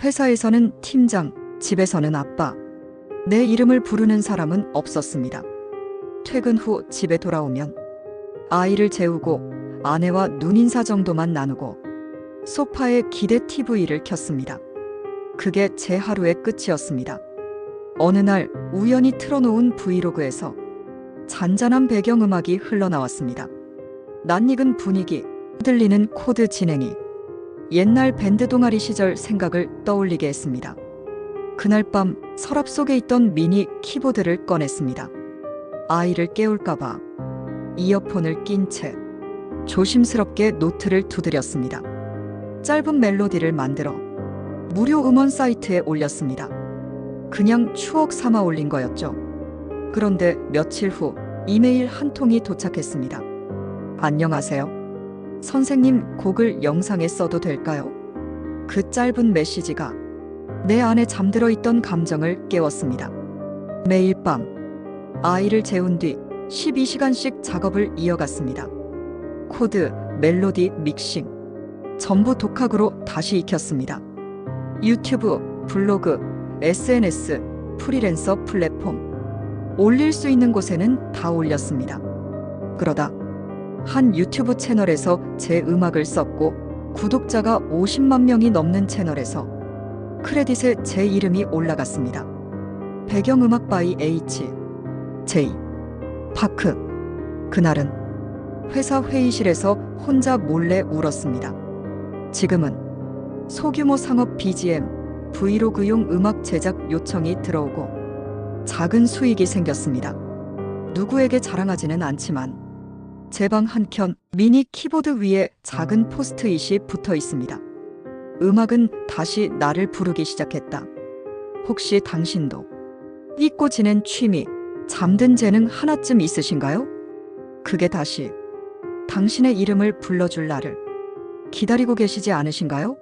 회사에서는 팀장, 집에서는 아빠. 내 이름을 부르는 사람은 없었습니다. 퇴근 후 집에 돌아오면 아이를 재우고 아내와 눈인사 정도만 나누고 소파에 기대 TV를 켰습니다. 그게 제 하루의 끝이었습니다. 어느 날 우연히 틀어놓은 브이로그에서 잔잔한 배경음악이 흘러나왔습니다. 낯익은 분위기, 들리는 코드 진행이 옛날 밴드 동아리 시절 생각을 떠올리게 했습니다. 그날 밤 서랍 속에 있던 미니 키보드를 꺼냈습니다. 아이를 깨울까봐 이어폰을 낀 채 조심스럽게 노트를 두드렸습니다. 짧은 멜로디를 만들어 무료 음원 사이트에 올렸습니다. 그냥 추억 삼아 올린 거였죠. 그런데 며칠 후 이메일 한 통이 도착했습니다. 안녕하세요. 선생님 곡을 영상에 써도 될까요? 그 짧은 메시지가 내 안에 잠들어 있던 감정을 깨웠습니다. 매일 밤 아이를 재운 뒤 12시간씩 작업을 이어갔습니다. 코드, 멜로디, 믹싱 전부 독학으로 다시 익혔습니다. 유튜브, 블로그, SNS, 프리랜서 플랫폼 올릴 수 있는 곳에는 다 올렸습니다. 그러다 한 유튜브 채널에서 제 음악을 썼고 구독자가 50만 명이 넘는 채널에서 크레딧에 제 이름이 올라갔습니다. 배경음악 바이 H, J, 파크. 그날은 회사 회의실에서 혼자 몰래 울었습니다. 지금은 소규모 상업 BGM, 브이로그용 음악 제작 요청이 들어오고 작은 수익이 생겼습니다. 누구에게 자랑하지는 않지만 제 방 한켠 미니 키보드 위에 작은 포스트잇이 붙어 있습니다. 음악은 다시 나를 부르기 시작했다. 혹시 당신도 잊고 지낸 취미, 잠든 재능 하나쯤 있으신가요? 그게 다시 당신의 이름을 불러줄 날을 기다리고 계시지 않으신가요?